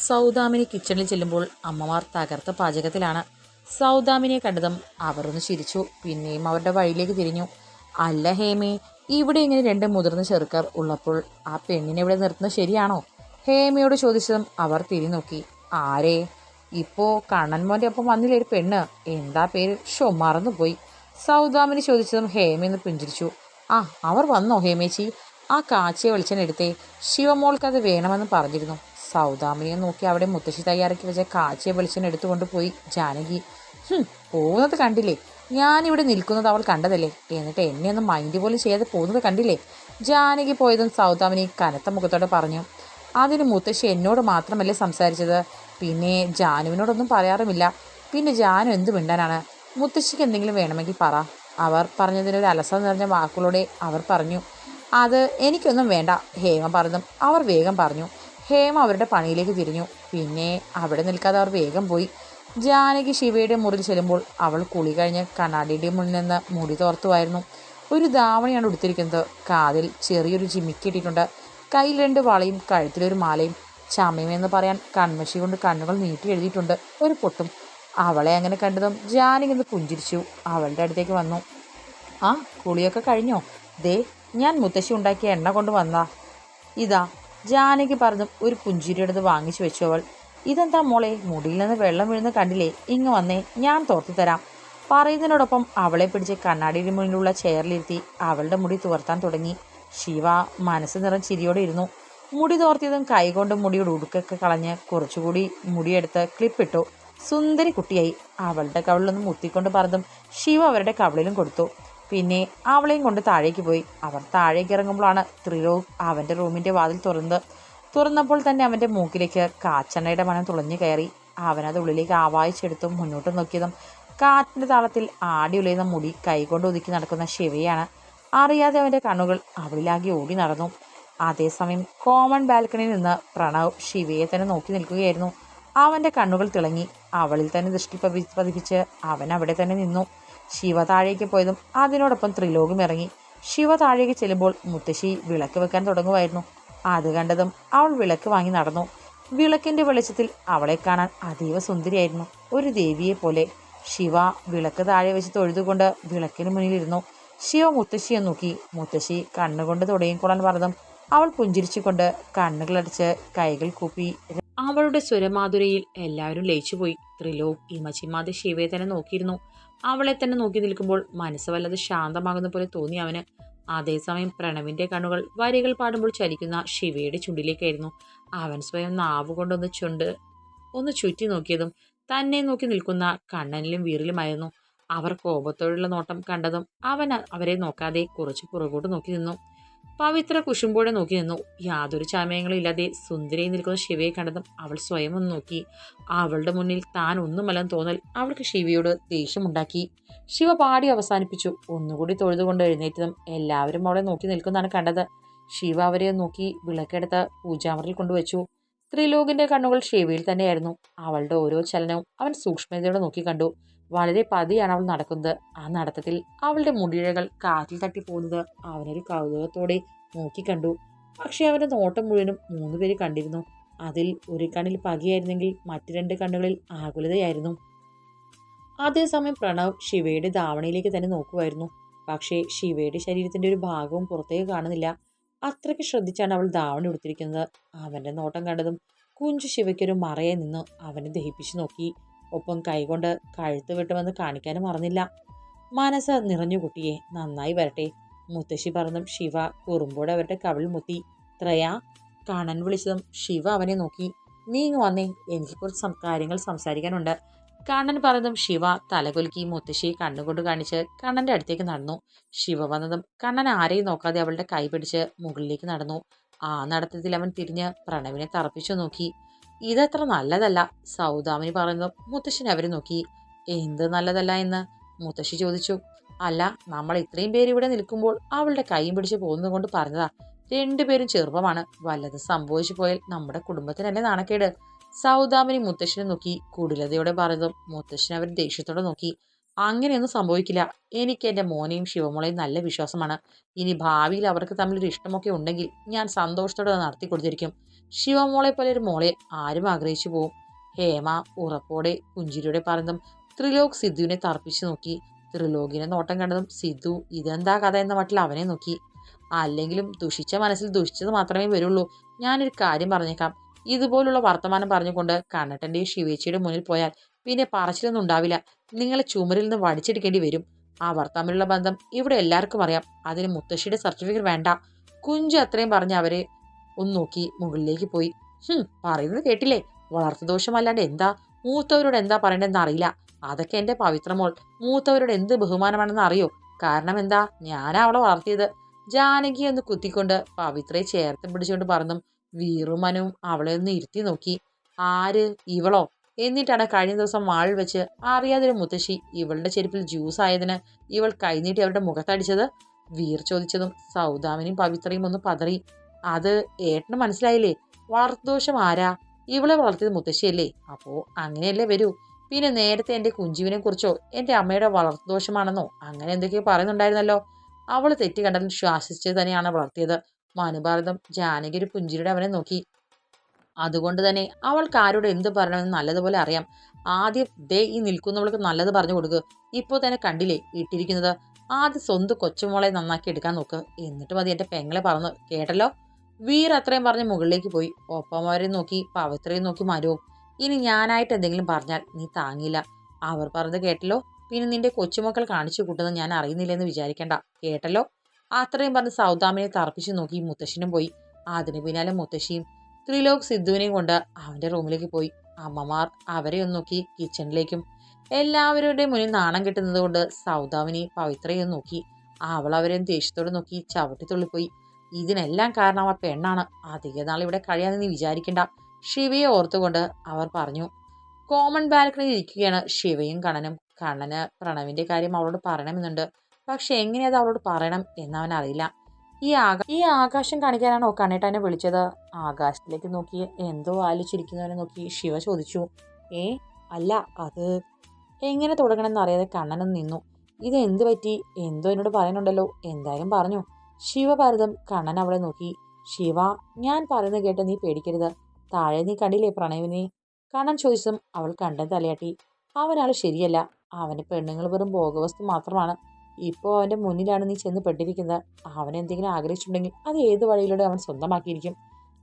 സൗദാമിനി കിച്ചണിൽ ചെല്ലുമ്പോൾ അമ്മമാർ തകർത്ത പാചകത്തിലാണ്. സൗദാമിനിയെ കണ്ടതും അവർ ഒന്ന് ചിരിച്ചു. പിന്നെയും അവരുടെ വഴിയിലേക്ക് തിരിഞ്ഞു. അല്ല ഹേമി ഇവിടെ ഇങ്ങനെ രണ്ട് മുതിർന്ന ചെറുക്കർ ഉള്ളപ്പോൾ ആ പെണ്ണിനെ ഇവിടെ നിർത്തുന്നത് ശരിയാണോ? ഹേമയോട് ചോദിച്ചതും അവർ തിരിഞ്ഞോക്കി ആരേ? ഇപ്പോൾ കണ്ണൻ മോന്റെ ഒപ്പം വന്നില്ലേ ഒരു പെണ്ണ്? എന്താ പേര്? ഷോ പോയി സൗദാമിനി ചോദിച്ചതും ഹേമയെന്ന് പിഞ്ചിരിച്ചു ആ അവർ വന്നോ ഹേമേച്ചി? ആ കാച്ചിയ വെളിച്ചെണ്ണ ശിവമോൾക്കത് വേണമെന്ന് പറഞ്ഞിരുന്നു. സൗദാമിനിയെ നോക്കി അവിടെ മുത്തശ്ശി തയ്യാറാക്കി വെച്ച കാച്ചിയെ വെളിച്ചെണ്ണ എടുത്തുകൊണ്ട് പോയി ജാനകി. "ഹും, പോകുന്നത് കണ്ടില്ലേ? ഞാനിവിടെ നിൽക്കുന്നത് അവൾ കണ്ടതല്ലേ? എന്നിട്ട് എന്നെ ഒന്നും മൈൻഡ് പോലും ചെയ്യാതെ പോകുന്നത് കണ്ടില്ലേ? ജാനകി പോയതും സൗദാമിനി കനത്ത മുഖത്തോടെ പറഞ്ഞു അതിന് മുത്തശ്ശി എന്നോട് മാത്രമല്ലേ സംസാരിച്ചത്? പിന്നെ ജാനുവിനോടൊന്നും പറയാറുമില്ല. പിന്നെ ജാനു എന്ത് മിണ്ടാനാണ്? മുത്തശ്ശിക്ക് എന്തെങ്കിലും വേണമെങ്കിൽ പറ. അവർ പറഞ്ഞതിനൊരു അലസത നിറഞ്ഞ വാക്കുകളോടെ അവർ പറഞ്ഞു അത് എനിക്കൊന്നും വേണ്ട ഹേമ പറഞ്ഞതും അവർ വേഗം പറഞ്ഞു ഹേമ അവരുടെ പണിയിലേക്ക് തിരിഞ്ഞു. പിന്നെ അവിടെ നിൽക്കാതെ അവർ വേഗം പോയി. ജാനകി ശിവയുടെ മുറിയിൽ ചെല്ലുമ്പോൾ അവൾ കുളി കഴിഞ്ഞ് കണ്ണാടിയുടെ മുന്നിൽ നിന്ന് മുടി തോർത്തുമായിരുന്നു. ഒരു ധാവണിയാണ് ഉടുത്തിരിക്കുന്നത്. കാതിൽ ചെറിയൊരു ജിമിക്ക് ഇട്ടിട്ടുണ്ട് കയ്യിൽ രണ്ട് വളയും കഴുത്തിലൊരു മാലയും. ചമയമെന്ന് പറയാൻ കൺമശി കൊണ്ട് കണ്ണുകൾ നീട്ടി എഴുതിയിട്ടുണ്ട്. ഒരു പൊട്ടും. അവളെ അങ്ങനെ കണ്ടതും ജാനകി ഒന്ന് പുഞ്ചിരിച്ചു. അവളുടെ അടുത്തേക്ക് വന്നു. ആ കുളിയൊക്കെ കഴിഞ്ഞോ? ദേ ഞാൻ മുത്തശ്ശി ഉണ്ടാക്കിയ എണ്ണ കൊണ്ട് വന്നാ ഇതാ ജാനകി പറഞ്ഞു ഒരു പുഞ്ചിരിയെടുത്ത് വാങ്ങിച്ചു വെച്ചു അവൾ. ഇതെന്താ മോളെ? മുടിയിൽ നിന്ന് വെള്ളം വീഴുന്ന കണ്ടില്ലേ? ഇങ്ങ് വന്നേ ഞാൻ തോർത്തു തരാം. പറയുന്നതിനോടൊപ്പം അവളെ പിടിച്ച് കണ്ണാടിയുടെ മുന്നിലുള്ള ചെയറിലിരുത്തി അവളുടെ മുടി തുവർത്താൻ തുടങ്ങി. ശിവ മനസ്സ് നിറം ചിരിയോടെ ഇരുന്നു. മുടി തോർത്തിയതും കൈകൊണ്ട് മുടിയുടെ ഉടുക്കൊക്കെ കളഞ്ഞ് കുറച്ചുകൂടി മുടിയെടുത്ത് ക്ലിപ്പിട്ടു. സുന്ദരി കുട്ടിയായി അവളുടെ കവിളിലൊന്ന് മുത്തിക്കൊണ്ട് പറഞ്ഞതും ശിവ അവരുടെ കവളിലും കൊടുത്തു. പിന്നെ അവളെയും കൊണ്ട് താഴേക്ക് പോയി. അവർ താഴേക്ക് ഇറങ്ങുമ്പോഴാണ് ത്രിലോക് അവന്റെ റൂമിന്റെ വാതിൽ തുറന്ന് തുറന്നപ്പോൾ തന്നെ അവന്റെ മൂക്കിലേക്ക് കാച്ചെണ്ണയുടെ മണം തുളഞ്ഞു കയറി. അവനത് ഉള്ളിലേക്ക് ആവായിച്ചെടുത്തും മുന്നോട്ട് നോക്കിയതും കാറ്റിന്റെ താളത്തിൽ ആടി ഉലയുന്ന മുടി കൈകൊണ്ട് ഒതുക്കി നടക്കുന്ന ശിവയാണ്. അറിയാതെ അവന്റെ കണ്ണുകൾ അവളിലാകെ ഓടി നടന്നു. അതേസമയം കോമൺ ബാൽക്കണിയിൽ നിന്ന് പ്രണവ് ശിവയെ തന്നെ നോക്കി നിൽക്കുകയായിരുന്നു. അവന്റെ കണ്ണുകൾ തിളങ്ങി അവളിൽ തന്നെ ദൃഷ്ടി പതി പതിപ്പിച്ച് അവൻ അവിടെ തന്നെ നിന്നു. ശിവ താഴേക്ക് പോയതും അതിനോടൊപ്പം ത്രിലോകം ഇറങ്ങി. ശിവ താഴേക്ക് ചെല്ലുമ്പോൾ മുത്തശ്ശി വിളക്ക് വെക്കാൻ തുടങ്ങുമായിരുന്നു. അത് കണ്ടതും അവൾ വിളക്ക് വാങ്ങി നടന്നു. വിളക്കിന്റെ വെളിച്ചത്തിൽ അവളെ കാണാൻ അതീവ സുന്ദരിയായിരുന്നു. ഒരു ദേവിയെ പോലെ ശിവ വിളക്ക് താഴെ വെച്ച് തൊഴുതുകൊണ്ട് വിളക്കിന് മുന്നിലിരുന്നു ശിവ മുത്തശ്ശിയെ നോക്കി. മുത്തശ്ശി കണ്ണുകൊണ്ട് തുടങ്ങിക്കൊള്ളാൻ പറഞ്ഞതും അവൾ പുഞ്ചിരിച്ചുകൊണ്ട് കണ്ണുകളടച്ച് കൈകൾ കൂപ്പി അവളുടെ സ്വരമാധുരയിൽ എല്ലാവരും ലയിച്ചുപോയി. ത്രിലോക് ഇമച്ചിമാതെ ശിവയെ തന്നെ നോക്കിയിരുന്നു. അവളെ തന്നെ നോക്കി നിൽക്കുമ്പോൾ മനസ്സ് വല്ലത് ശാന്തമാകുന്ന പോലെ തോന്നി അവന്. അതേസമയം പ്രണവിന്റെ കണ്ണുകൾ വരികൾ പാടുമ്പോൾ ചലിക്കുന്ന ശിവയുടെ ചുണ്ടിലേക്കായിരുന്നു. അവൻ സ്വയം നാവ് കൊണ്ടൊന്ന് ചുണ്ട് ഒന്ന് ചുറ്റി നോക്കിയതും തന്നെ നോക്കി നിൽക്കുന്ന കണ്ണനിലും വീറിലുമായിരുന്നു. അവർ കോപത്തോടുള്ള നോട്ടം കണ്ടതും അവൻ അവരെ നോക്കാതെ കുറച്ച് പുറകോട്ട് നോക്കി നിന്നു. പവിത്ര കുശുമ്പോടെ നോക്കി നിന്നു. യാതൊരു ചാമയങ്ങളും ഇല്ലാതെ സുന്ദരി നിൽക്കുന്ന ശിവയെ കണ്ടതും അവൾ സ്വയം ഒന്ന് നോക്കി. അവളുടെ മുന്നിൽ താൻ ഒന്നുമല്ലെന്ന് തോന്നൽ അവൾക്ക് ശിവയോട് ദേഷ്യമുണ്ടാക്കി. ശിവ പാടി അവസാനിപ്പിച്ചു. ഒന്നുകൂടി തൊഴുതുകൊണ്ട് എഴുന്നേറ്റതും എല്ലാവരും അവളെ നോക്കി നിൽക്കുന്നതാണ് കണ്ടത്. ശിവ അവരെ നോക്കി വിളക്കെടുത്ത് പൂജാമറിൽ കൊണ്ടുവച്ചു. ത്രിലോകിന്റെ കണ്ണുകൾ ശിവയിൽ തന്നെയായിരുന്നു. അവളുടെ ഓരോ ചലനവും അവൻ സൂക്ഷ്മതയോടെ നോക്കി കണ്ടു. വളരെ പതിയാണ് അവൾ നടക്കുന്നത്. ആ നടത്തത്തിൽ അവളുടെ മുടിഴകൾ കാറ്റിൽ തട്ടി പോകുന്നത് അവനൊരു കൗതുകത്തോടെ നോക്കിക്കണ്ടു പക്ഷേ അവന്റെ നോട്ടം മുഴുവനും മൂന്നുപേര് കണ്ടിരുന്നു. അതിൽ ഒരു കണ്ണിൽ പകയായിരുന്നെങ്കിൽ മറ്റു രണ്ട് കണ്ണുകളിൽ ആകുലതയായിരുന്നു. അതേസമയം പ്രണവ് ശിവയുടെ ധാവണയിലേക്ക് തന്നെ നോക്കുമായിരുന്നു. പക്ഷേ ശിവയുടെ ശരീരത്തിന്റെ ഒരു ഭാഗവും പുറത്തേക്ക് കാണുന്നില്ല. അത്രയ്ക്ക് ശ്രദ്ധിച്ചാണ് അവൾ ധാവണി ഉടുത്തിരിക്കുന്നത്. അവന്റെ നോട്ടം കണ്ടതും കുഞ്ചു ശിവയ്ക്കൊരു മറയെ നിന്ന് അവനെ ദഹിപ്പിച്ചു നോക്കി. ഒപ്പം കൈകൊണ്ട് കഴുത്ത് വെട്ടുമെന്ന് കാണിക്കാനും മറന്നില്ല. മനസ്സ് നിറഞ്ഞു കുട്ടിയെ. നന്നായി വരട്ടെ. മുത്തശ്ശി പറഞ്ഞതും ശിവ കുറുമ്പോടെ അവരുടെ കവിൾ മുത്തി. ത്രയ കാണാൻ വിളിച്ചതും ശിവ അവനെ നോക്കി. നീ ഇങ്ങ് വന്നേ. എനിക്ക് കുറച്ച് കാര്യങ്ങൾ സംസാരിക്കാനുണ്ട്. കണ്ണൻ പറഞ്ഞതും ശിവ തലകുലുക്കി മുത്തശ്ശിയെ കണ്ണുകൊണ്ട് കാണിച്ച് കണ്ണന്റെ അടുത്തേക്ക് നടന്നു. ശിവ വന്നതും കണ്ണൻ ആരെയും നോക്കാതെ അവളുടെ കൈ പിടിച്ച് മുകളിലേക്ക് നടന്നു. ആ നടത്തത്തിൽ അവൻ തിരിഞ്ഞ് പ്രണവിനെ തറപ്പിച്ചു നോക്കി. ഇതത്ര നല്ലതല്ല. സൗദാമിനി പറയുന്നു മുത്തശ്ശൻ അവരെ നോക്കി. എന്ത് നല്ലതല്ല എന്ന്? മുത്തശ്ശി ചോദിച്ചു. അല്ല നമ്മൾ ഇത്രയും പേര് ഇവിടെ നിൽക്കുമ്പോൾ അവളുടെ കൈയും പിടിച്ച് പോകുന്നത് കൊണ്ട് പറഞ്ഞതാ. രണ്ടുപേരും ചെറുപ്പമാണ്. വല്ലത് സംഭവിച്ചു പോയാൽ നമ്മുടെ കുടുംബത്തിനല്ലേ നാണക്കേട്. സൗദാമിനി മുത്തശ്ശനെ നോക്കി. കുടിലതയോടെ പറഞ്ഞതും മുത്തശ്ശൻ അവർ ദേഷ്യത്തോടെ നോക്കി. അങ്ങനെയൊന്നും സംഭവിക്കില്ല. എനിക്ക് എന്റെ മോനെയും ശിവമോളെയും നല്ല വിശ്വാസമാണ്. ഇനി ഭാവിയിൽ അവർക്ക് തമ്മിലൊരു ഇഷ്ടമൊക്കെ ഉണ്ടെങ്കിൽ ഞാൻ സന്തോഷത്തോടെ നടത്തി കൊടുത്തിരിക്കും ശിവമോളെ പോലെ ഒരു മോളെ ആരും ആഗ്രഹിച്ചു പോവും. ഹേമ ഉറപ്പോടെ പുഞ്ചിരിയോടെ പറഞ്ഞതും ത്രിലോക് സിദ്ധുവിനെ തർപ്പിച്ചു നോക്കി. ത്രിലോകിനെ നോട്ടം കണ്ടതും സിദ്ധു ഇതെന്താ കഥ? എന്ന മട്ടിൽ അവനെ നോക്കി. അല്ലെങ്കിലും ദുഷിച്ച മനസ്സിൽ ദുഷിച്ചത് മാത്രമേ വരുള്ളൂ. ഞാനൊരു കാര്യം പറഞ്ഞേക്കാം. ഇതുപോലുള്ള വർത്തമാനം പറഞ്ഞുകൊണ്ട് കണ്ണട്ടന്റെയും ശിവേച്ചിയുടെ മുന്നിൽ പോയാൽ പിന്നെ പറച്ചിലൊന്നും ഉണ്ടാവില്ല. നിങ്ങളെ ചുമരിൽ നിന്ന് വടിച്ചെടുക്കേണ്ടി വരും. അവർ തമ്മിലുള്ള ബന്ധം ഇവിടെ എല്ലാവർക്കും അറിയാം. അതിന് മുത്തശ്ശിയുടെ സർട്ടിഫിക്കറ്റ് വേണ്ട. കുഞ്ചു അത്രയും പറഞ്ഞ് അവരെ ഒന്ന് നോക്കി മുകളിലേക്ക് പോയി. ഹും പറയുന്നത് കേട്ടില്ലേ? വളർത്തു വളർത്തുദോഷമല്ലാണ്ട് എന്താ? മൂത്തവരോട് എന്താ പറയണ്ടെന്ന് അറിയില്ല. അതൊക്കെ എന്റെ പവിത്രമോൾ. മൂത്തവരോട് എന്ത് ബഹുമാനമാണെന്ന് അറിയോ? കാരണം എന്താ? ഞാനാ അവളെ വളർത്തിയത്. ജാനകി ഒന്ന് കുത്തിക്കൊണ്ട് പവിത്രയെ ചേർത്ത് പിടിച്ചുകൊണ്ട് പറഞ്ഞു വീറുമനും അവളെ ഒന്ന് ഇരുത്തി നോക്കി. ആര്? ഇവളോ? എന്നിട്ടാണ് കഴിഞ്ഞ ദിവസം വാളിൽ വെച്ച് അറിയാതൊരു മുത്തശ്ശി ഇവളുടെ ചെരുപ്പിൽ ജ്യൂസ് ആയതിന് ഇവൾ കൈനീട്ടി അവരുടെ മുഖത്തടിച്ചത്. വീർ ചോദിച്ചതും സൗദാമിനും പവിത്രയും ഒന്ന് പതറി. അത് ഏട്ടന് മനസ്സിലായില്ലേ? വളർത്തുദോഷം ആരാ? ഇവളെ വളർത്തിയത് മുത്തശ്ശിയല്ലേ? അപ്പോ അങ്ങനെയല്ലേ വരൂ. പിന്നെ നേരത്തെ എന്റെ കുഞ്ചുവിനെ കുറിച്ചോ എന്റെ അമ്മയുടെ വളർത്തുദോഷമാണെന്നോ അങ്ങനെ എന്തൊക്കെയോ പറയുന്നുണ്ടായിരുന്നല്ലോ. അവൾ തെറ്റ് കണ്ടാൽ ശ്വാസിച്ച് തന്നെയാണ് വളർത്തിയത്. മനുഭാരതം ജാനകി ഒരു പുഞ്ചിരിയുടെ അവനെ നോക്കി. അതുകൊണ്ട് തന്നെ അവൾക്ക് ആരോട് എന്ത് പറയണമെന്ന് നല്ലതുപോലെ അറിയാം. ആദ്യം ദേ ഈ നിൽക്കുന്നവൾക്ക് നല്ലത് പറഞ്ഞു കൊടുക്കുക ഇപ്പോൾ തന്നെ കണ്ടില്ലേ ഇട്ടിരിക്കുന്നത്? ആദ്യം സ്വന്തം കൊച്ചുമോളെ നന്നാക്കി എടുക്കാൻ നോക്ക്. എന്നിട്ട് മതി എന്റെ പെങ്ങളെ പറഞ്ഞു കേട്ടല്ലോ? വീർ അത്രയും പറഞ്ഞ് മുകളിലേക്ക് പോയി. ഒപ്പമാരെ നോക്കി പവിത്രയും നോക്കി മരവും. ഇനി ഞാനായിട്ട് എന്തെങ്കിലും പറഞ്ഞാൽ നീ താങ്ങില്ല. അവർ പറഞ്ഞത് കേട്ടല്ലോ? പിന്നെ നിന്റെ കൊച്ചുമക്കൾ കാണിച്ചു കൂട്ടുന്നത് ഞാൻ അറിയുന്നില്ലെന്ന് വിചാരിക്കണ്ട. കേട്ടല്ലോ? അത്രയും പറഞ്ഞ് സൗദാമിനെ തർപ്പിച്ചു നോക്കി മുത്തശ്ശനും പോയി. അതിന് പിന്നാലെ മുത്തശ്ശിയും ത്രിലോക് സിദ്ധുവിനെയും കൊണ്ട് അവന്റെ റൂമിലേക്ക് പോയി. അമ്മമാർ അവരെ ഒന്ന് നോക്കി കിച്ചണിലേക്കും. എല്ലാവരുടെയും മുന്നിൽ നാണം കിട്ടുന്നത് കൊണ്ട് സൗദാമിനെയും പവിത്രയും നോക്കി. അവൾ അവരെയും ദേഷ്യത്തോട് നോക്കി ചവിട്ടി തുള്ളിപ്പോയി. ഇതിനെല്ലാം കാരണം ആ പെണ്ണാണ്. അധിക നാൾ ഇവിടെ കഴിയാന്ന് നീ വിചാരിക്കണ്ട. ശിവയെ ഓർത്തുകൊണ്ട് അവർ പറഞ്ഞു. കോമൺ ബാൽക്കണിയിൽ ഇരിക്കുകയാണ് ശിവയും കണ്ണനും. കണ്ണന് പ്രണവിന്റെ കാര്യം അവളോട് പറയണമെന്നുണ്ട്. പക്ഷെ എങ്ങനെ അത് അവളോട് പറയണം എന്നവൻ അറിയില്ല. ഈ ആകാ ഈ ആകാശം കാണിക്കാനാണോ കണ്ണേട്ടനെ വിളിച്ചത്? ആകാശത്തിലേക്ക് നോക്കി എന്തോ ആലോചിച്ചിരിക്കുന്നവനെ നോക്കി ശിവ ചോദിച്ചു. ഏ അല്ല അത് എങ്ങനെ തുടങ്ങണമെന്ന് അറിയാതെ കണ്ണനും നിന്നു. ഇത് എന്ത് പറ്റി? എന്തോ എന്നോട് പറയുന്നുണ്ടല്ലോ എന്തായാലും പറഞ്ഞു. ശിവഭാരതം കണ്ണൻ അവളെ നോക്കി. ശിവ ഞാൻ പറയുന്നത് കേട്ട് നീ പേടിക്കരുത്. താഴെ നീ കണ്ടില്ലേ പ്രണയവിനെ കണ്ണൻ ചോദിച്ചും അവൾ കണ്ടൻ തലയാട്ടി. അവനാൾ ശരിയല്ല. അവന് പെണ്ണുങ്ങൾ വെറും ഭോഗവസ്തു മാത്രമാണ്. ഇപ്പോൾ അവന്റെ മുന്നിലാണ് നീ ചെന്ന് പെട്ടിരിക്കുന്നത്. അവൻ എന്തെങ്കിലും ആഗ്രഹിച്ചിട്ടുണ്ടെങ്കിൽ അത് ഏത് വഴിയിലൂടെ അവൻ സ്വന്തമാക്കിയിരിക്കും?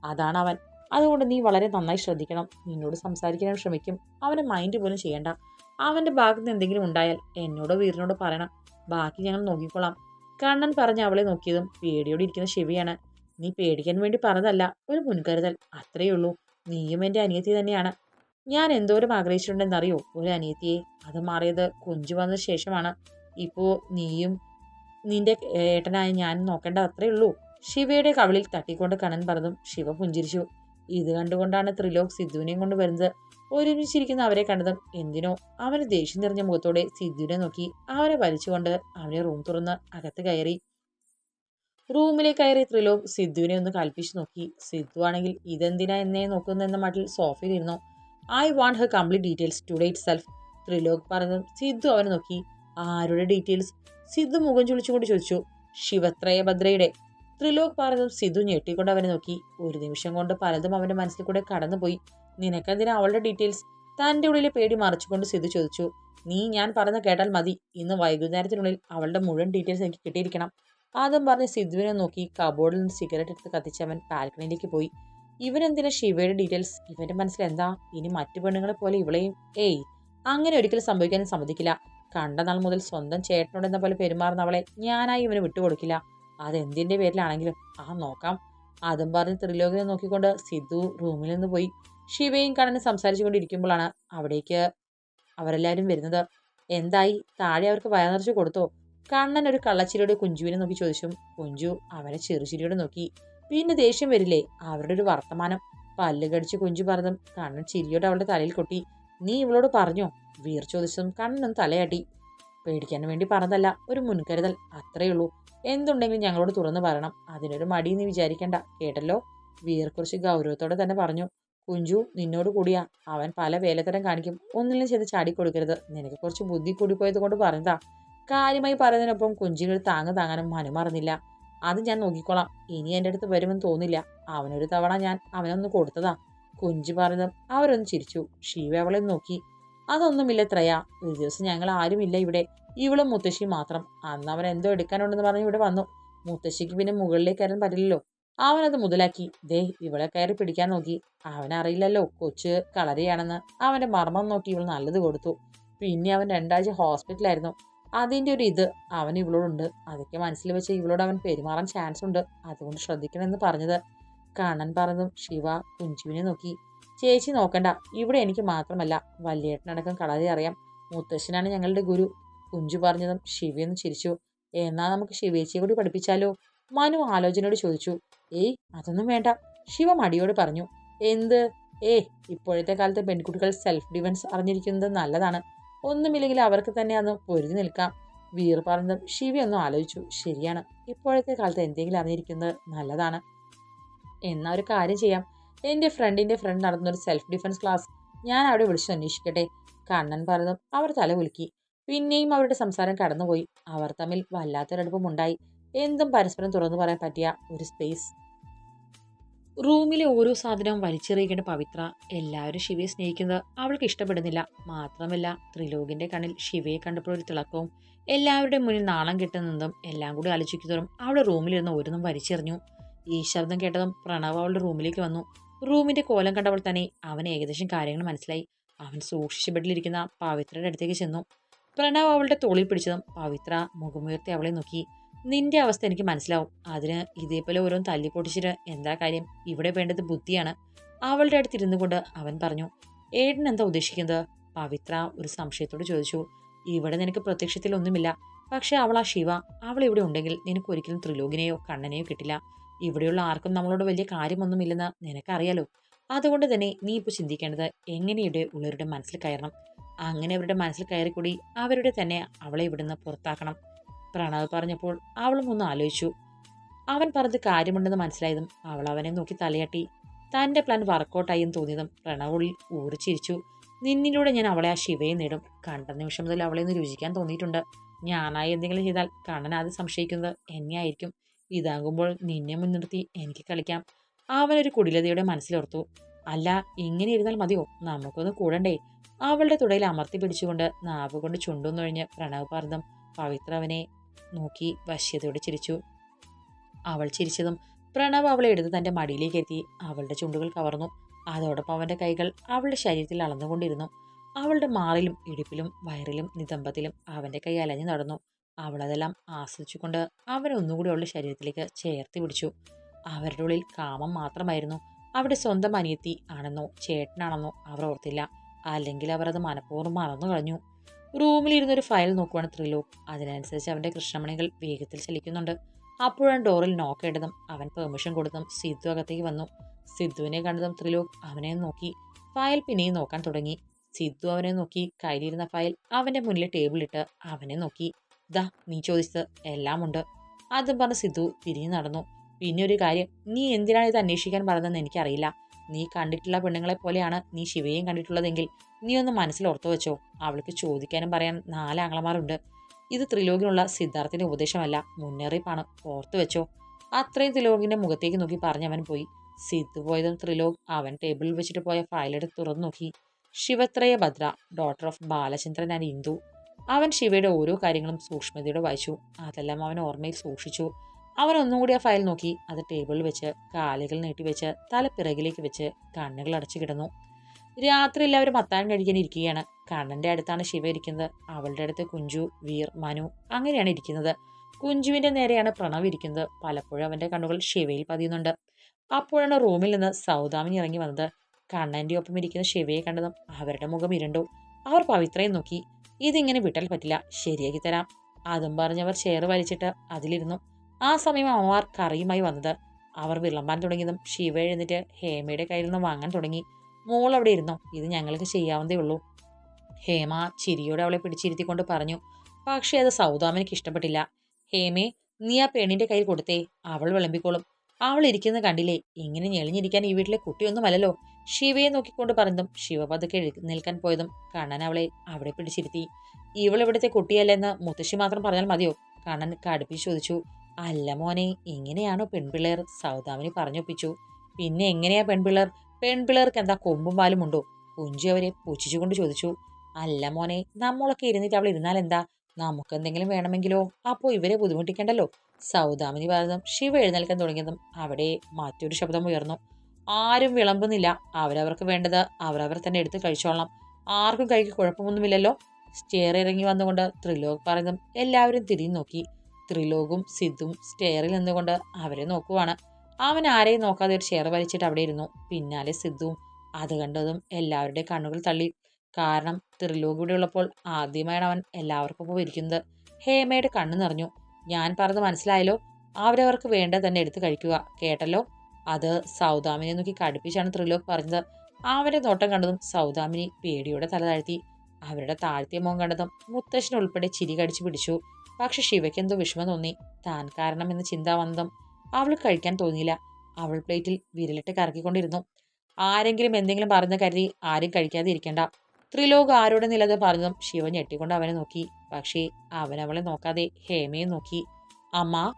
അതാണ് അവൻ. അതുകൊണ്ട് നീ വളരെ നന്നായി ശ്രദ്ധിക്കണം. നിന്നോട് സംസാരിക്കാൻ ശ്രമിക്കും. അവനെ മൈൻഡ് പോലും ചെയ്യണ്ട. അവന്റെ ഭാഗത്ത് എന്തെങ്കിലും ഉണ്ടായാൽ എന്നോടോ വീറിനോടോ പറയണം. ബാക്കി ഞങ്ങൾ നോക്കിക്കോളാം കണ്ണൻ പറഞ്ഞ് അവളെ നോക്കിയതും പേടിയോടെ ഇരിക്കുന്ന ശിവയാണ് നീ പേടിക്കാൻ വേണ്ടി പറഞ്ഞതല്ല ഒരു മുൻകരുതൽ. അത്രയേ ഉള്ളൂ. നീയും എന്റെ അനിയത്തി തന്നെയാണ്. ഞാൻ എന്തോരം ആഗ്രഹിച്ചിട്ടുണ്ടെന്നറിയോ ഒരു അനിയത്തിയെ? അത് മാറിയത് കുഞ്ചു വന്ന ശേഷമാണ്. ഇപ്പോൾ നീയും നിന്റെ ഏട്ടനായ ഞാൻ നോക്കേണ്ട അത്രയേ ഉള്ളൂ. ശിവയുടെ കവിളിൽ തട്ടിക്കൊണ്ട് കണ്ണൻ പറഞ്ഞതും ശിവ പുഞ്ചിരിച്ചു. ഇത് കണ്ടുകൊണ്ടാണ് ത്രിലോക് സിദ്ധുവിനെയും കൊണ്ട് വരുന്നത്. ഒരുമിച്ചിരിക്കുന്ന അവരെ കണ്ടതും എന്തിനോ അവന് ദേഷ്യം നിറഞ്ഞ മുഖത്തോടെ സിദ്ധുവിനെ നോക്കി അവനെ വലിച്ചുകൊണ്ട് അവനെ റൂം തുറന്ന് അകത്ത് കയറി. റൂമിലേക്ക് കയറി ത്രിലോക് സിദ്ധുവിനെ ഒന്ന് കൽപ്പിച്ചു നോക്കി. സിദ്ധു ആണെങ്കിൽ ഇതെന്തിനാ എന്നെ നോക്കുന്നതെന്ന മട്ടിൽ സോഫയിൽ ഇരുന്നു. I want her complete details today self Trilok പറഞ്ഞു സിദ്ധു അവനെ നോക്കി. ആരുടെ ഡീറ്റെയിൽസ് സിദ്ധു മുഖം ചുളിച്ചുകൊണ്ട് ചോദിച്ചു. ശിവത്രയ ഭദ്രയുടെ ത്രിലോക് പറഞ്ഞതും സിധു ഞെട്ടിക്കൊണ്ട് അവനെ നോക്കി. ഒരു നിമിഷം കൊണ്ട് പലതും അവന്റെ മനസ്സിൽ കൂടെ കടന്നുപോയി. നിനക്കെന്തിനാ അവളുടെ ഡീറ്റെയിൽസ്? തന്റെ ഉള്ളിലെ പേടി മറിച്ചുകൊണ്ട് സിധു ചോദിച്ചു നീ ഞാൻ പറഞ്ഞ കേട്ടാൽ മതി. ഇന്ന് വൈകുന്നേരത്തിനുള്ളിൽ അവളുടെ മുഴുവൻ ഡീറ്റെയിൽസ് എനിക്ക് കിട്ടിയിരിക്കണം. ആദ്യം പറഞ്ഞ് സിദ്ധുവിനെ നോക്കി. കബോർഡിൽ നിന്ന് സിഗരറ്റ് എടുത്ത് കത്തിച്ച് അവൻ ബാൽക്കണിയിലേക്ക് പോയി. ഇവനെന്തിനാ ശിവയുടെ ഡീറ്റെയിൽസ്? ഇവന്റെ മനസ്സിൽ എന്താ? ഇനി മറ്റു പെണ്ണുങ്ങളെ പോലെ ഇവളെയും ഏയ് അങ്ങനെ ഒരിക്കലും സംഭവിക്കാനും സമ്മതിക്കില്ല. കണ്ട നാൾ മുതൽ സ്വന്തം ചേട്ടനോട് എന്ന പോലെ പെരുമാറുന്ന അവളെ ഞാനായി ഇവന് വിട്ടുകൊടുക്കില്ല. അതെന്തിന്റെ പേരിലാണെങ്കിലും ആ നോക്കാം. അതും പറഞ്ഞ് ത്രിലോകനെ നോക്കിക്കൊണ്ട് സിദ്ധു റൂമിൽ നിന്ന് പോയി. ശിവയും കണ്ണനും സംസാരിച്ചു കൊണ്ടിരിക്കുമ്പോഴാണ് അവിടേക്ക് അവരെല്ലാവരും വരുന്നത്. എന്തായി? താഴെ അവർക്ക് വയറിറച്ച് കൊടുത്തോ? കണ്ണൻ ഒരു കള്ളച്ചിരിയോട് കുഞ്ചുവിനെ നോക്കി ചോദിച്ചു കുഞ്ചു അവനെ ചെറുചിരിയോടെ നോക്കി. പിന്നെ ദേഷ്യം വരില്ലേ? അവരുടെ ഒരു വർത്തമാനം. പല്ല് കടിച്ച് കുഞ്ചു പറഞ്ഞതും കണ്ണൻ ചിരിയോട് അവളുടെ തലയിൽ കൊട്ടി. നീ ഇവളോട് പറഞ്ഞോ? വീർ ചോദിച്ചതും കണ്ണൻ തലയാട്ടി. പേടിക്കാൻ വേണ്ടി പറഞ്ഞതല്ല ഒരു മുൻകരുതൽ. അത്രയേ ഉള്ളൂ എന്തുണ്ടെങ്കിലും ഞങ്ങളോട് തുറന്നു പറയണം. അതിനൊരു മടി നീ വിചാരിക്കണ്ട. കേട്ടല്ലോ? വീർക്കുറിച്ച് ഗൗരവത്തോടെ തന്നെ പറഞ്ഞു. കുഞ്ചു നിന്നോട് കൂടിയാ. അവൻ പല വേലത്തരം കാണിക്കും. ഒന്നിലും ചെയ്ത് ചാടിക്കൊടുക്കരുത്. നിനക്ക് കുറച്ച് ബുദ്ധി കൂടിപ്പോയത് കൊണ്ട് പറഞ്ഞതാ. കാര്യമായി പറയുന്നതിനൊപ്പം കുഞ്ചിനൊരു താങ്ങ് താങ്ങാനും മനുമറന്നില്ല അത് ഞാൻ നോക്കിക്കോളാം. ഇനി എന്റെ അടുത്ത് വരുമെന്ന് തോന്നില്ല. അവനൊരു തവണ ഞാൻ അവനൊന്ന് കൊടുത്തതാ. കുഞ്ചു പറഞ്ഞതും അവരൊന്ന് ചിരിച്ചു. ഷീവ അവളെ നോക്കി. അതൊന്നുമില്ല ത്രയ. ഒരു ദിവസം ഞങ്ങൾ ആരുമില്ല ഇവിടെ. ഇവളും മുത്തശ്ശി മാത്രം. അന്ന് അവൻ എന്തോ എടുക്കാനുണ്ടെന്ന് പറഞ്ഞ് ഇവിടെ വന്നു. മുത്തശ്ശിക്ക് പിന്നെ മുകളിലേക്ക് കയറാൻ പറ്റില്ലല്ലോ. അവനത് മുതലാക്കി. ദേ ഇവളെ കയറി പിടിക്കാൻ നോക്കി. അവനറിയില്ലല്ലോ കൊച്ച് കളരിയാണെന്ന്. അവന്റെ മർമ്മം നോക്കി ഇവൾ നല്ലത് കൊടുത്തു. പിന്നെ അവൻ രണ്ടാഴ്ച ഹോസ്പിറ്റലായിരുന്നു അതിന്റെ ഒരു ഇത് അവൻ ഇവളോടുണ്ട്. അതൊക്കെ മനസ്സിൽ വെച്ച് ഇവളോട് അവൻ പെരുമാറാൻ ചാൻസ് ഉണ്ട്. അതുകൊണ്ട് ശ്രദ്ധിക്കണമെന്ന് പറഞ്ഞത്. കണ്ണൻ പറഞ്ഞതും ശിവ കുഞ്ചുവിനെ നോക്കി. ചേച്ചി നോക്കണ്ട. ഇവിടെ എനിക്ക് മാത്രമല്ല വല്യേട്ടനടക്കം കളരി അറിയാം. മുത്തശ്ശനാണ് ഞങ്ങളുടെ ഗുരു. കുഞ്ചു പറഞ്ഞതും ശിവിയെന്ന് ചിരിച്ചു. എന്നാൽ നമുക്ക് ശിവേച്ചിയെ കൂടി പഠിപ്പിച്ചാലോ? മനു ആലോചനയോട് ചോദിച്ചു. ഏയ് അതൊന്നും വേണ്ട. ശിവ മടിയോട് പറഞ്ഞു. എന്ത്? ഏ ഇപ്പോഴത്തെ കാലത്ത് പെൺകുട്ടികൾ സെൽഫ് ഡിഫൻസ് അറിഞ്ഞിരിക്കുന്നത് നല്ലതാണ്. ഒന്നുമില്ലെങ്കിൽ അവർക്ക് തന്നെ അന്ന് പൊരുതി നിൽക്കാം. വീർ പറഞ്ഞതും ശിവ ഒന്നും ആലോചിച്ചു. ശരിയാണ്. ഇപ്പോഴത്തെ കാലത്ത് എന്തെങ്കിലും അറിഞ്ഞിരിക്കുന്നത് നല്ലതാണ്. എന്നാ ഒരു കാര്യം ചെയ്യാം. എന്റെ ഫ്രണ്ടിന്റെ ഫ്രണ്ട് നടന്നൊരു സെൽഫ് ഡിഫൻസ് ക്ലാസ് ഞാൻ അവിടെ വിളിച്ചു അന്വേഷിക്കട്ടെ? കണ്ണൻ പറഞ്ഞു. അവർ തല കുലുക്കി. പിന്നെയും അവരുടെ സംസാരം കടന്നുപോയി. അവർ തമ്മിൽ വല്ലാത്തൊരടുപ്പമുണ്ടായി എന്തും പരസ്പരം തുറന്നു പറയാൻ പറ്റിയ ഒരു സ്പേസ് റൂമിലെ ഓരോ സാധനവും വലിച്ചെറിയിക്കേണ്ട പവിത്ര. എല്ലാവരും ശിവയെ സ്നേഹിക്കുന്നത് അവൾക്ക് ഇഷ്ടപ്പെടുന്നില്ല. മാത്രമല്ല ത്രിലോകിന്റെ കണ്ണിൽ ശിവയെ കണ്ടപ്പോൾ ഒരു തിളക്കവും എല്ലാവരുടെയും മുന്നിൽ നാണം കിട്ടുന്നതും എല്ലാം കൂടി ആലോചിക്കുന്നതും അവളുടെ റൂമിലിരുന്ന് ഓരോന്നും വലിച്ചെറിഞ്ഞു. ഈ ശബ്ദം കേട്ടതും പ്രണവ് അവളുടെ റൂമിലേക്ക് വന്നു. റൂമിന്റെ കോലം കണ്ടപ്പോൾ തന്നെ അവൻ ഏകദേശം കാര്യങ്ങൾ മനസ്സിലായി. അവൻ സൂക്ഷിച്ച ബെഡിലിരിക്കുന്ന പവിത്രയുടെ അടുത്തേക്ക് ചെന്നു. പ്രണവ് അവളുടെ തോളിൽ പിടിച്ചതും പവിത്ര മുഖമുയർത്തി അവളെ നോക്കി. നിന്റെ അവസ്ഥ എനിക്ക് മനസ്സിലാവും. അതിന് ഇതേപോലെ ഓരോന്ന് തല്ലിപ്പൊട്ടിച്ചിട്ട് എന്താ കാര്യം? ഇവിടെ വേണ്ടത് ബുദ്ധിയാണ്. അവളുടെ അടുത്ത് ഇരുന്നു കൊണ്ട് അവൻ പറഞ്ഞു ഏടൻ എന്താ ഉദ്ദേശിക്കുന്നത്? പവിത്ര ഒരു സംശയത്തോട് ചോദിച്ചു ഇവിടെ നിനക്ക് പ്രത്യക്ഷത്തിൽ ഒന്നുമില്ല. പക്ഷേ അവൾ ആ ശിവ. അവൾ ഇവിടെ ഉണ്ടെങ്കിൽ നിനക്ക് ഒരിക്കലും ത്രിലോകിനെയോ കണ്ണനെയോ കിട്ടില്ല. ഇവിടെയുള്ള ആർക്കും നമ്മളോട് വലിയ കാര്യമൊന്നുമില്ലെന്ന് നിനക്കറിയാലോ. അതുകൊണ്ട് തന്നെ നീ ഇപ്പോൾ ചിന്തിക്കേണ്ടത് എങ്ങനെ ഇവിടെ ഉള്ളവരുടെ മനസ്സിൽ കയറണം? അങ്ങനെ അവരുടെ മനസ്സിൽ കയറിക്കൂടി അവരുടെ തന്നെ അവളെ ഇവിടുന്ന് പുറത്താക്കണം. പ്രണവ് പറഞ്ഞപ്പോൾ അവളും ഒന്ന് ആലോചിച്ചു. അവൻ പറഞ്ഞത് കാര്യമുണ്ടെന്ന് മനസ്സിലായതും അവൾ അവനെ നോക്കി തലയാട്ടി. തന്റെ പ്ലാൻ വർക്കൗട്ടായി എന്ന് തോന്നിയതും പ്രണവ് ഉള്ളിൽ ഊറിച്ചിരിച്ചു നിന്നിലൂടെ ഞാൻ അവളെ ആ ശിവയെ നേടും. കണ്ട നിമിഷം മുതൽ അവളെ ഒന്ന് രുചിക്കാൻ തോന്നിയിട്ടുണ്ട്. ഞാനായി എന്തെങ്കിലും ചെയ്താൽ കണ്ണൻ അത് സംശയിക്കുന്നത് എന്നെയായിരിക്കും. ഇതാകുമ്പോൾ നിന്നെ മുൻനിർത്തി എനിക്ക് കളിക്കാം. അവനൊരു കുടിലതയുടെ മനസ്സിലോർത്തു. അല്ല ഇങ്ങനെ ഇരുന്നാൽ മതിയോ? നമുക്കൊന്ന് കൂടണ്ടേ? അവളുടെ തുടയിൽ അമർത്തി പിടിച്ചുകൊണ്ട് നാവുകൊണ്ട് ചുണ്ടൊന്നൊഴിഞ്ഞ് പ്രണവ് പാർദ്ദം പവിത്ര അവനെ നോക്കി വശ്യതയോടെ ചിരിച്ചു. അവൾ ചിരിച്ചതും പ്രണവ് അവളെ എടുത്ത് തന്റെ മടിയിലേക്ക് എത്തി അവളുടെ ചുണ്ടുകൾ കവർന്നു. അതോടൊപ്പം അവന്റെ കൈകൾ അവളുടെ ശരീരത്തിൽ അളന്നുകൊണ്ടിരുന്നു. അവളുടെ മാറിലും ഇടുപ്പിലും വയറിലും നിദമ്പത്തിലും അവന്റെ കൈ അലഞ്ഞു നടന്നു. അവളതെല്ലാം ആസ്വദിച്ചുകൊണ്ട് അവനെ ഒന്നുകൂടി അവളുടെ ശരീരത്തിലേക്ക് ചേർത്തി പിടിച്ചു. അവരുടെ ഉള്ളിൽ കാമം മാത്രമായിരുന്നു. അവിടെ സ്വന്തം അനിയത്തി ആണെന്നോ ചേട്ടനാണെന്നോ അവർ ഓർത്തില്ല. അല്ലെങ്കിൽ അവർ അത് മനഃപൂർവം മറന്നു കളഞ്ഞു. റൂമിലിരുന്ന് ഒരു ഫയൽ നോക്കുവാണ് ത്രിലോക് അതിനനുസരിച്ച് അവന്റെ കൃഷ്ണമണികൾ വേഗത്തിൽ ചലിക്കുന്നുണ്ട്. അപ്പോഴാണ് ഡോറിൽ നോക്കേണ്ടതും അവൻ പെർമിഷൻ കൊടുത്തും സിദ്ധു അകത്തേക്ക് വന്നു. സിദ്ധുവിനെ കണ്ടതും ത്രിലോക് അവനെ നോക്കി. ഫയൽ പിന്നെയും നോക്കാൻ തുടങ്ങി. സിദ്ധു അവനെ നോക്കി. കയ്യിലിരുന്ന ഫയൽ അവന്റെ മുന്നിൽ ടേബിളിട്ട് അവനെ നോക്കി. ദാ നീ ചോദിച്ചത് എല്ലാം ഉണ്ട് അതും പറഞ്ഞ് സിദ്ധു തിരിഞ്ഞു നടന്നു. പിന്നെ ഒരു കാര്യം നീ എന്തിനാണ് ഇത് അന്വേഷിക്കാൻ പറഞ്ഞതെന്ന് എനിക്കറിയില്ല. നീ കണ്ടിട്ടുള്ള പെണ്ണുങ്ങളെ പോലെയാണ് നീ ശിവയും കണ്ടിട്ടുള്ളതെങ്കിൽ നീ ഒന്ന് മനസ്സിൽ ഓർത്തു വെച്ചോ. അവൾക്ക് ചോദിക്കാനും പറയാൻ നാല് ആങ്ങളമാരുണ്ട്. ഇത് ത്രിലോകിനുള്ള സിദ്ധാർത്ഥിന്റെ ഉപദേശമല്ല മുന്നറിയിപ്പാണ്. ഓർത്തു വെച്ചോ. അത്രയും ത്രിലോകിന്റെ മുഖത്തേക്ക് നോക്കി പറഞ്ഞവൻ പോയി. സിദ്ധു പോയതും ത്രിലോക് അവൻ ടേബിളിൽ വെച്ചിട്ട് പോയ ഫയലെടുത്ത് തുറന്നു നോക്കി. Shivathraya Bhadra daughter of Balachandran and Indu. അവൻ ശിവയുടെ ഓരോ കാര്യങ്ങളും സൂക്ഷ്മതയോടെ വായിച്ചു. അതെല്ലാം അവൻ ഓർമ്മയിൽ സൂക്ഷിച്ചു. അവൻ ഒന്നുകൂടി ആ ഫയൽ നോക്കി. അത് ടേബിളിൽ വെച്ച് കാലുകൾ നീട്ടിവെച്ച് തല പിറകിലേക്ക് വെച്ച് കണ്ണുകൾ അടച്ചു കിടന്നു. രാത്രി എല്ലാവരും അത്താഴം കഴിക്കാൻ ഇരിക്കുകയാണ്. കണ്ണന്റെ അടുത്താണ് ശിവ ഇരിക്കുന്നത്. അവളുടെ അടുത്ത് കുഞ്ചു വീർ മനു അങ്ങനെയാണ് ഇരിക്കുന്നത്. കുഞ്ചുവിന്റെ നേരെയാണ് പ്രണവ് ഇരിക്കുന്നത്. പലപ്പോഴും അവന്റെ കണ്ണുകൾ ശിവയിൽ പതിയുന്നുണ്ട്. അപ്പോഴാണ് റൂമിൽ നിന്ന് സൗദാമിനി ഇറങ്ങി വന്നത്. കണ്ണന്റെ ഒപ്പം ഇരിക്കുന്ന ശിവയെ കണ്ടതും അവരുടെ മുഖം ഇരുണ്ടു. അവർ പവിത്രയും നോക്കി. ഇതിങ്ങനെ വിട്ടാൽ പറ്റില്ല. ശരിയാക്കി തരാം. അതും പറഞ്ഞവർ ചെയർ വലിച്ചിട്ട് അതിലിരുന്നു. ആ സമയം അമ്മമാർ കറിയുമായി വന്നത്. അവർ വിളമ്പാൻ തുടങ്ങിയതും ശിവ എഴുന്നിട്ട് ഹേമയുടെ കയ്യിൽ നിന്ന് വാങ്ങാൻ തുടങ്ങി. മോൾ അവിടെ ഇരുന്നു. ഇത് ഞങ്ങൾക്ക് ചെയ്യാവുന്നതേ ഉള്ളൂ. ഹേമ ചിരിയോടെ അവളെ പിടിച്ചിരുത്തിക്കൊണ്ട് പറഞ്ഞു പക്ഷേ അത് സൗദാമിനിക്ക് ഇഷ്ടപ്പെട്ടില്ല. ഹേമേ നീ ആ പെണ്ണിന്റെ കയ്യിൽ കൊടുത്തേ. അവൾ വിളമ്പിക്കോളും. അവൾ ഇരിക്കുന്നത് കണ്ടില്ലേ? ഇങ്ങനെ ഞെളിഞ്ഞിരിക്കാൻ ഈ വീട്ടിലെ കുട്ടിയൊന്നുമല്ലല്ലോ. ശിവയെ നോക്കിക്കൊണ്ട് പറഞ്ഞതും ശിവ പതുക്കെ നിൽക്കാൻ പോയതും കണ്ണൻ അവളെ അവിടെ പിടിച്ചിരുത്തി. ഇവൾ ഇവിടുത്തെ കുട്ടിയല്ലെന്ന് മുത്തശ്ശി മാത്രം പറഞ്ഞാൽ മതിയോ? കണ്ണൻ കടുപ്പിച്ച് ചോദിച്ചു. അല്ല മോനെ ഇങ്ങനെയാണോ പെൺപിള്ളേർ? സൗദാമിനി പറഞ്ഞൊപ്പിച്ചു. പിന്നെ എങ്ങനെയാ പെൺപിള്ളേർ? പെൺപിള്ളേർക്ക് എന്താ കൊമ്പും പാലും ഉണ്ടോ? കുഞ്ചു അവരെ പൂച്ചിച്ചുകൊണ്ട് ചോദിച്ചു. അല്ല മോനെ നമ്മളൊക്കെ ഇരുന്നിട്ട് അവൾ ഇരുന്നാൽ എന്താ? നമുക്ക് എന്തെങ്കിലും വേണമെങ്കിലോ? അപ്പോൾ ഇവരെ ബുദ്ധിമുട്ടിക്കണ്ടല്ലോ? സൗദാമിനി പറഞ്ഞതും ശിവ എഴുന്നേൽക്കാൻ തുടങ്ങിയതും അവിടെ മറ്റൊരു ശബ്ദം ഉയർന്നു. ആരും വിളമ്പുന്നില്ല. അവരവർക്ക് വേണ്ടത് അവരവർ തന്നെ എടുത്ത് കഴിച്ചോളാം ആർക്കും കഴിക്ക് കുഴപ്പമൊന്നുമില്ലല്ലോ. സ്റ്റെയർ ഇറങ്ങി വന്നുകൊണ്ട് ത്രിലോക് പറഞ്ഞതും എല്ലാവരും തിരിഞ്ഞു നോക്കി. ത്രിലോകും സിദ്ധും സ്റ്റെയറിൽ നിന്നുകൊണ്ട് അവരെ നോക്കുവാണ്. അവൻ ആരെയും നോക്കാതെ ഒരു ചെയർ വലിച്ചിട്ട് അവിടെ ഇരുന്നു. പിന്നാലെ സിദ്ധുവും അത് കണ്ടതും എല്ലാവരുടെ കണ്ണുകൾ തള്ളി. കാരണം ത്രിലോക് ഇവിടെ ഉള്ളപ്പോൾ ആദ്യമായാണ് അവൻ എല്ലാവർക്കും ഒപ്പം ഇരിക്കുന്നത്. ഹേമയുടെ കണ്ണു നിറഞ്ഞു. ഞാൻ പറഞ്ഞത് മനസ്സിലായല്ലോ. അവരവർക്ക് വേണ്ട തന്നെ എടുത്ത് കഴിക്കുക. കേട്ടല്ലോ? അത് സൗദാമിനെ നോക്കി കടുപ്പിച്ചാണ് ത്രിലോക് പറഞ്ഞത്. അവരെ നോട്ടം കണ്ടതും സൗദാമിനി പേടിയോടെ തല താഴ്ത്തി. അവരുടെ താഴ്ത്തിയ മുഖം കണ്ടതും മുത്തശ്ശൻ ഉൾപ്പെടെ ചിരി കടിച്ചു പിടിച്ചു. പക്ഷെ ശിവയ്ക്ക് എന്തോ വിഷമം തോന്നി. താൻ കാരണം എന്ന ചിന്ത വന്നതും അവൾ കഴിക്കാൻ തോന്നിയില്ല. അവൾ പ്ലേറ്റിൽ വിരലിട്ട് കറക്കിക്കൊണ്ടിരുന്നു. ആരെങ്കിലും എന്തെങ്കിലും പറഞ്ഞ കരുതി ആരും കഴിക്കാതെ ഇരിക്കേണ്ട ത്രിലോക് ആരോടെ നിലത് പറഞ്ഞതും ശിവ ഞെട്ടിക്കൊണ്ട് അവനെ നോക്കി. പക്ഷേ അവനവളെ നോക്കാതെ ഹേമയെ നോക്കി. അമ്മ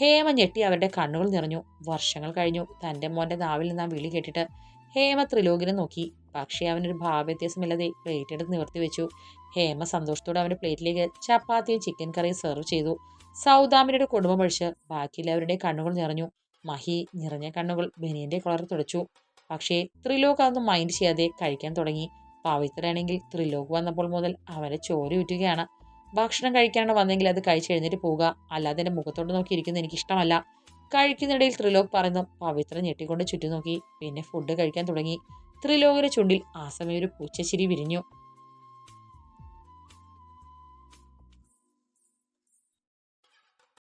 ഹേമ ഞെട്ടി അവരുടെ കണ്ണുകൾ നിറഞ്ഞു. വർഷങ്ങൾ കഴിഞ്ഞു. തന്റെ മോന്റെ നാവിൽ നിന്ന് ആ വിളി കേട്ടിട്ട് ഹേമ ത്രിലോകിനെ നോക്കി. പക്ഷേ അവനൊരു ഭാവവ്യത്യാസമില്ലാതെ പ്ലേറ്റ് എടുത്ത് നിവർത്തി വെച്ചു. ഹേമ സന്തോഷത്തോടെ അവന്റെ പ്ലേറ്റിലേക്ക് ചപ്പാത്തിയും ചിക്കൻ കറിയും സെർവ് ചെയ്തു. സൗദാമിനിയുടെ കുടുംബം ഒഴിച്ച് ബാക്കിയുള്ളവരുടെ കണ്ണുകൾ നിറഞ്ഞു. മഹി നിറഞ്ഞ കണ്ണുകൾ ബനിയന്റെ കളർ തുടച്ചു. പക്ഷേ ത്രിലോക് അതൊന്നും മൈൻഡ് ചെയ്യാതെ കഴിക്കാൻ തുടങ്ങി. പവിത്രയാണെങ്കിൽ ത്രിലോക് വന്നപ്പോൾ മുതൽ അവരെ ചോര ഊറ്റുകയാണ്. ഭക്ഷണം കഴിക്കാനാണ് വന്നെങ്കിൽ അത് കഴിച്ച് എഴുന്നേറ്റ് പോവുക. അല്ലാതെ എന്റെ മുഖത്തോട്ട് നോക്കി ഇരിക്കുന്നത് എനിക്ക് ഇഷ്ടമല്ല. കഴിക്കുന്നിടയിൽ ത്രിലോക് പറയുന്നു പവിത്ര ഞെട്ടിക്കൊണ്ട് ചുറ്റും നോക്കി. പിന്നെ ഫുഡ് കഴിക്കാൻ തുടങ്ങി. ത്രിലോകിന്റെ ചുണ്ടിൽ ആ സമയം ഒരു പൂച്ചച്ചിരി വിരിഞ്ഞു.